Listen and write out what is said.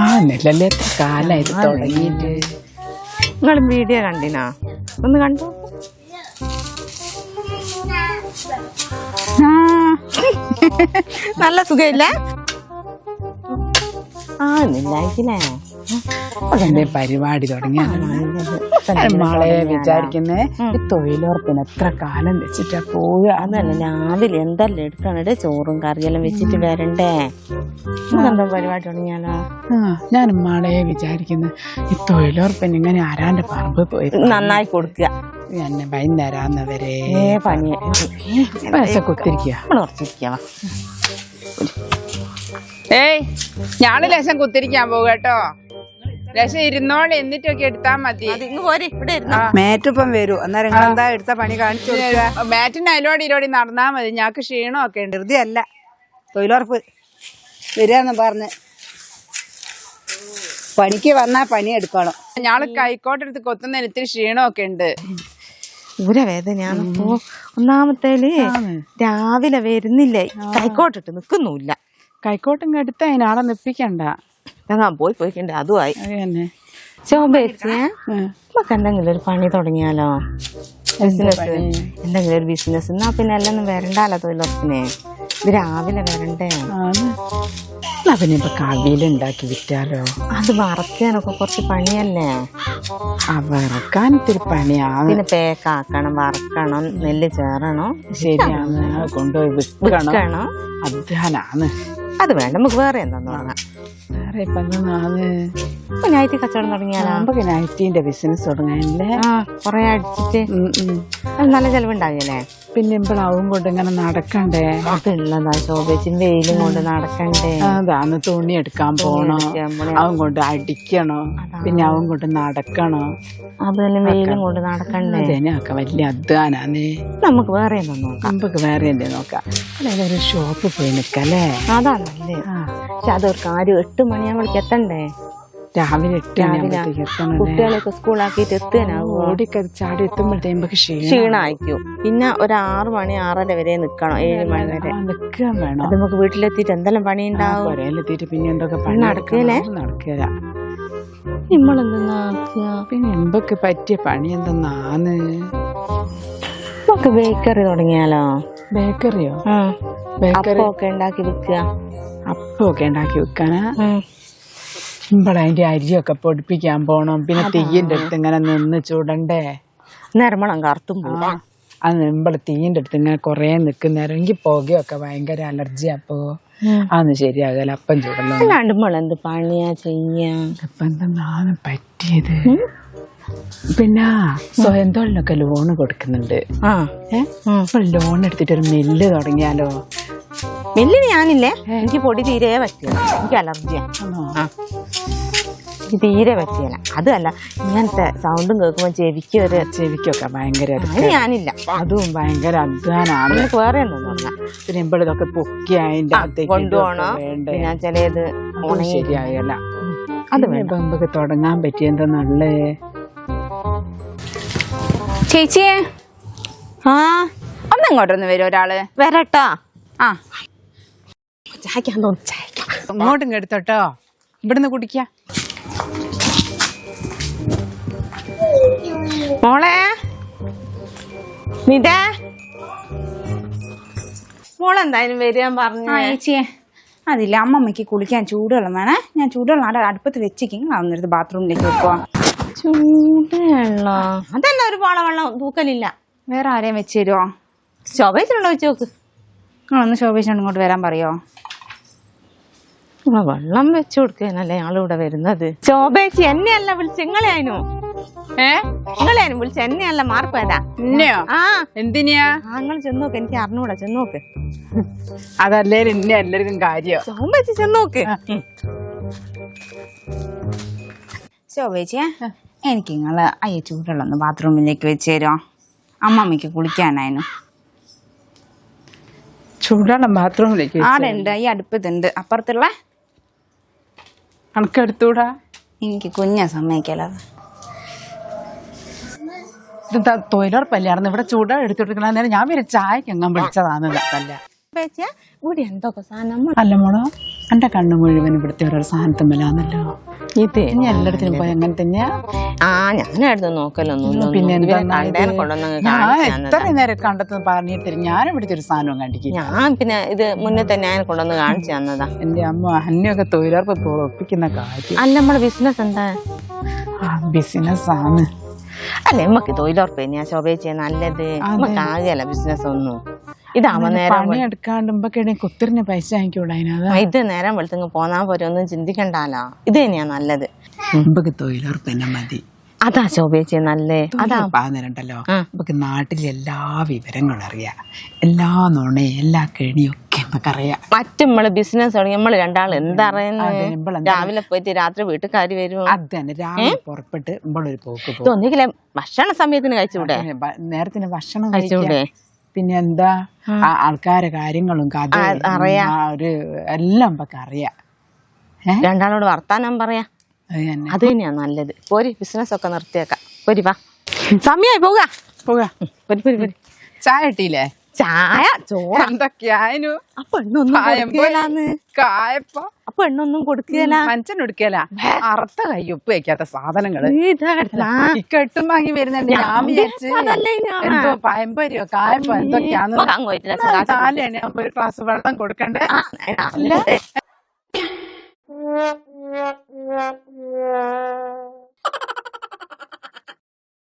ആ നിലല്ലേ എത്ര കാലായിട്ട് തുടങ്ങിയിട്ട്. നിങ്ങൾ വീഡിയോ കണ്ടിനാ? ഒന്ന് കണ്ടു? നല്ല സുഖമില്ലേ? ആ അതെന്റെ പരിപാടി തുടങ്ങിയ മാളെ വിചാരിക്കുന്നേ? ഈ തൊഴിലുറപ്പിന് എത്ര കാലം വെച്ചിട്ടാ പോവുക? അതല്ല രാവിലെ എന്തെല്ലാം എടുക്കണേ ചോറും കറിയെല്ലാം വെച്ചിട്ട് വരണ്ടേ? എന്താ പരിപാടി തുടങ്ങിയാലോ ഞാൻ മാളെ വിചാരിക്കുന്നു. ഈ തൊഴിലുറപ്പിന് ഇങ്ങനെ ആരാന്റെ പറമ്പ് പോയി? നന്നായി കൊടുക്കുക. എന്നെ വൈകുന്നേരാന്നവരെ. ഏ പണി. പൈസ കുത്തിരിക്കുക ഏയ് ഞാൾ ലേശം കുത്തിരിക്കാൻ പോകും കേട്ടോ. ലേശം ഇരുന്നോളി എന്നിട്ടൊക്കെ എടുത്താ മതി. ഇങ്ങ് ഇവിടെ ഇരുന്നോ. മേറ്റിപ്പം വരൂ. അന്നേരം നിങ്ങൾ എന്താ എടുത്ത പണി കാണിച്ചു മേറ്റിന് അതിലോടി ഇലോടി നടന്നാ മതി. ഞങ്ങക്ക് ക്ഷീണമൊക്കെ ഉണ്ട്. ഹൃദയല്ല അല്ല തൊഴിലുറപ്പ്. വരികയെന്ന് പറഞ്ഞ്. പണിക്ക് വന്നാ പണി എടുക്കണം. ഞാൾ കൈക്കോട്ടെടുത്ത് കൊത്തുന്നതിന് ഇത്തിരി ക്ഷീണമൊക്കെ ഉണ്ട്. ഊരവേദനയാണ് അപ്പോ ഒന്നാമത്തേൽ രാവിലെ വരുന്നില്ലേ? കൈക്കോട്ടിട്ട് നിക്കുന്നുല്ല കൈക്കോട്ടും കെടുത്ത അതിനാളെ നിപ്പിക്കണ്ട. ഞാൻ പോയി പോയിക്കണ്ട അതുമായി. നമുക്ക് എന്തെങ്കിലും ഒരു പണി തുടങ്ങിയാലോ? ബിസിനസ് എന്തെങ്കിലും ഒരു ബിസിനസ് എന്നാ പിന്നെ എല്ലാം വരണ്ടാലോ വരണ്ടല്ലോ തൊഴിലുറപ്പിനെ? ഇത് രാവിലെ വരണ്ടേ? അവനിപ്പോ കവിയിലുണ്ടാക്കി വിറ്റാലോ? അത് വറക്കാനൊക്കെ കുറച്ച് പണിയല്ലേ? ആ വറക്കാൻ ഇത്തിരി പണിയാണ് പിന്നെ പേക്കാക്കണം വറക്കണം നെല്ല് ചേറണം. ശരിയാണ്. കൊണ്ടുപോയി വിൽക്കണം. അധ്വാനാണ്. അത് വേണ്ട നമുക്ക് വേറെ എന്താന്ന് തുടങ്ങാം വേറെ ഇപ്പൊ ഇപ്പൊ കച്ചവടം തുടങ്ങിയാലോ? നമുക്ക് നൈറ്റിന്റെ ബിസിനസ് തുടങ്ങാനല്ലേ? കൊറേ അടിച്ചിട്ട്. നല്ല ചെലവുണ്ടാകില്ലേ പിന്നെ ഇപ്പോഴാവും കൊണ്ട് ഇങ്ങനെ നടക്കണ്ടേ? അതുള്ളതാ ശോഭിച്ചും വെയിലും കൊണ്ട് നടക്കണ്ടേ? അതാണ് തുണി എടുക്കാൻ പോണോ. അവൻ കൊണ്ട് അടിക്കണോ? പിന്നെ അവൻ കൊണ്ട് നടക്കണോ? അതെല്ലാം വെയിലും കൊണ്ട് നടക്കണ്ടേ? അതിനൊക്കെ വലിയ അധ്വാനാണ് നമുക്ക് വേറെ നമുക്ക് വേറെ എന്തേ നോക്കാം. അതായത് ഒരു ഷോപ്പ് പോയി നിക്കല്ലേ അതാണല്ലേ. പക്ഷെ അതൊരു കാര്യം എട്ട് മണിയാകുമ്പോഴേക്ക് എത്തണ്ടേ? രാവിലെ എട്ട് രാവിലെ കുട്ടികളെയൊക്കെ സ്കൂളാക്കിയിട്ട് എത്താനാവോ ഓടിക്ക ചാടി എത്തുമ്പോഴത്തേക്ക് ക്ഷീണായിരിക്കും പിന്നെ ഒരു ആറു മണി ആറര വരെ നിക്കണം ഏഴ് മണി വരെ. നിൽക്കാൻ വേണം. അത് നമുക്ക് വീട്ടിലെത്തിയിട്ട് എന്തെല്ലാം പണി ഉണ്ടാവും പുരയിലെത്തിയിട്ട് പിന്നെ എന്തൊക്കെ പണി നടക്കേലേ? എടുക്കണം? നടക്കേല. നമ്മളെന്തെന്നാ പിന്നെ എമ്പക്ക് പറ്റിയ പണി എന്തെന്നാന്ന്? നമുക്ക് ബേക്കറി തുടങ്ങിയാലോ? ബേക്കറിയോ? ബേക്കറി ഒക്കെ ഉണ്ടാക്കി വിൽക്കുക അപ്പമൊക്കെ ഉണ്ടാക്കി വെക്കാനാ? ഉം. ഇവിടെ അതിന്റെ അരിയൊക്കെ പൊടിപ്പിക്കാൻ പോണം. പിന്നെ തീയിന്റെ അടുത്ത് ഇങ്ങനെ നിന്ന് ചൂടണ്ടേ? നരമണം കറുത്തും പോകും അത് നമ്മൾ തീയിന്റെ അടുത്ത് ഇങ്ങനെ കൊറേ നിക്കുന്നേരം. എനിക്ക് പുകയൊക്കെ ഭയങ്കര അലർജി അപ്പോ. അതൊന്നും ശരിയാകല അപ്പം ചൂടല്ലോ പണിയാ ചെയ്യാ? എന്താണ് പറ്റിയത്? പിന്നെ സ്വയം തൊഴിലിനൊക്കെ ലോണ് കൊടുക്കുന്നുണ്ട്. ലോൺ എടുത്തിട്ട് ഒരു മില്ല് തുടങ്ങിയാലോ? വലിയ ഞാനില്ലേ? എനിക്ക് പൊടി തീരെ പറ്റില്ല എനിക്ക് അലർജിയാ. എനിക്ക് തീരെ പറ്റിയല്ല. അതല്ല ഇങ്ങനത്തെ സൗണ്ടും കേൾക്കുമ്പോ ചെവിക്ക് ഒരു ചെവിക്കൊക്കെ ഭയങ്കര. ഞാനില്ല. അതും ഭയങ്കര അധ്വാനാണ്. എനിക്ക് വേറെ പിന്നെ ഇവിടെ ഇതൊക്കെ പൊക്കി അതിന്റെ കൊണ്ടുപോകണം ഇതൊക്കെ ചിലത് ശരിയായല്ല. അത് നമുക്ക് തുടങ്ങാൻ പറ്റിയ നല്ലേ? ചേച്ചിയെ. ആ ഒന്ന് ഇങ്ങോട്ടൊന്ന് വരും ഒരാൾ. വരട്ടാ. ആ. ചായക്കാൻ തോന്നുന്നു ചായക്കാം. ഇങ്ങോട്ടും എടുത്തോട്ടോ ഇവിടുന്ന് കുടിക്ക. മോളെ? നിതേ മോളെന്തായാലും വരിക പറഞ്ഞു. ആ ചേച്ചിയെ അതില്ല അമ്മമ്മയ്ക്ക് കുളിക്കാൻ ചൂടുവെള്ളം വേണേ. ഞാൻ ചൂടുവെള്ളം അവിടെ അടുപ്പത്ത് വെച്ചിരിക്കും അന്നേരത്ത് ബാത്റൂമിലേക്ക് വെക്കുവാ? ചൂടുവെള്ളം. അതല്ല ഒരു പോള വെള്ളം തൂക്കലില്ല. വേറെ ആരെയും വെച്ച് തരുമോ ശോഭയിലുണ്ടോ വെച്ച് നോക്ക്. നിങ്ങളൊന്ന് ശോഭിച്ചോണ്ട് ഇങ്ങോട്ട് വരാൻ പറയോ? വെള്ളം വെച്ചു കൊടുക്കാനല്ലേ ആളിവിടെ വരുന്നത്. ശോഭേച്ചി എന്നെയല്ല വിളിച്ച് നിങ്ങളെയായിരുന്നു? ഏ? നിങ്ങളെയായിരുന്നു വിളിച്ച് എന്നെയല്ല മാർപ്പേതാ എന്നെയോ ആ. എന്തിനാ നിങ്ങൾ ചെന്നോക്ക് എനിക്ക് അറിഞ്ഞൂടാ ചെന്നോക്ക് അതല്ലേ എന്നെ എല്ലാവർക്കും കാര്യം? ശോഭേച്ചി ചെന്നോക്ക് ശോഭേച്ചിയെ എനിക്ക് നിങ്ങൾ അയ്യ ചൂടുള്ള ഒന്ന് ബാത്റൂമിലേക്ക് വെച്ച് തരുമോ അമ്മമ്മയ്ക്ക് കുളിക്കാനായിരുന്നു. ചൂടുവെള്ളം ബാത്റൂമിലേക്ക് ആടുണ്ട് ഈ അടുപ്പത്തുണ്ട് അപ്പുറത്തുള്ള? അണക്കെടുത്തൂടാ എനിക്ക് കുഞ്ഞാ സമ്മതിക്കല്ലോ ഇതെന്താ തൊഴിലുറപ്പല്ലായിരുന്നു? ഇവിടെ ചൂട എടുത്തോണ്ടിരിക്കണ നേരം ഞാൻ വരെ ചായക്കെങ്ങാൻ വിളിച്ചതാണെന്നല്ല ഇവിടെ എന്തൊക്കെ സാധനം അല്ല മോളോ എന്റെ കണ്ണു മുഴുവൻ ഇവിടുത്തെ ഓരോ സാധനം ഇത് ഇനി എല്ലായിടത്തിനും പോയി അങ്ങനെ തന്നെയാ? ആ ഞാനായിരുന്നു നോക്കലൊന്നുമില്ല. പിന്നെ ഞാൻ കാണിച്ചു എത്ര നേരം കണ്ടെന്ന് പറഞ്ഞിട്ട് ഞാൻ ഇവിടുത്തെ ഒരു സാധനവും ഞാൻ പിന്നെ ഇത് മുന്നേ തന്നെ ഞാൻ കൊണ്ടുവന്ന് കാണിച്ചു തന്നതാ. എന്റെ അമ്മ അന്നയൊക്കെ തൊഴിലുറപ്പ് ഒപ്പിക്കുന്ന കാര്യം. അല്ല നമ്മുടെ ബിസിനസ് എന്താ? ബിസിനസ് ആണ് അല്ല നമുക്ക് തൊഴിലുറപ്പ് തന്നെയാ ശോഭേച്ചിയെ നല്ലത്. നമുക്ക് ആകെയല്ല ബിസിനസ് ഒന്നും ഇതാവുമ്പോ നേരം പണി എടുക്കാണ്ടുമ്പൊക്കെ കുത്തിരിഞ്ഞ പൈസ വാങ്ങിക്കൂടാ ഇത് നേരം വെളുത്തങ്ങ് പോന്നാ പോരെ ഒന്നും ചിന്തിക്കണ്ടല്ലോ ഇത് തന്നെയാ നല്ലത്. നമുക്ക് തൊഴിലുറപ്പ് മതി. അതാ ശോഭേച്ചിയെ നല്ലേ? അതാ പറഞ്ഞിട്ടുണ്ടല്ലോ നമുക്ക് നാട്ടിലെ എല്ലാ വിവരങ്ങളും അറിയാം. എല്ലാ നുണയും എല്ലാ കെണിയും ഒക്കെ നമുക്കറിയാം. മറ്റു നമ്മൾ ബിസിനസ് തുടങ്ങി. നമ്മൾ രണ്ടാൾ എന്താ അതെ, രാവിലെ പോയിട്ട് രാത്രി വീട്ടുകാർ വരും അത് തന്നെ. രാവിലെ പുറപ്പെട്ട് ഒരു പോക്ക് പോകും ഇതൊന്നിക്കില്ല ഭക്ഷണ സമയത്തിന് കഴിച്ചുകൂടെ നേരത്തിന് ഭക്ഷണം കഴിച്ചൂടെ? പിന്നെ എന്താ ആ. ആൾക്കാരെ കാര്യങ്ങളും കഥ അറിയാം. ഒരു എല്ലാം നമുക്ക് അറിയാം. രണ്ടാളോട് വർത്താനം പറയാ. അത് തന്നെ. അത് തന്നെയാ നല്ലത്. പോരി ബിസിനസ് ഒക്കെ നിർത്തിയേക്കാം. പോരി വാ. സമയായി പോക. പോകാ. പോരി പോരി പോരി. ചായ കിട്ടിയില്ലേ? ചായ ചോറ്. എന്തൊക്കെയായിരുന്നു അപ്പൊ കൊടുക്കുകയില്ലാന്ന് കായപ്പ. പെണ്ണൊന്നും കൊടുക്കല. മനുഷ്യൻ കൊടുക്കല. അറുത്ത കൈ ഉപ്പ് വയ്ക്കാത്ത സാധനങ്ങൾ. കെട്ടും വാങ്ങി വരുന്നുണ്ട് ഞാൻ വിചാരിച്ചു പയമ്പരിയോ കായമ്പോ എന്തൊക്കെയാന്ന് ഒരു ഗ്ലാസ് വെള്ളം കൊടുക്കണ്ടേ?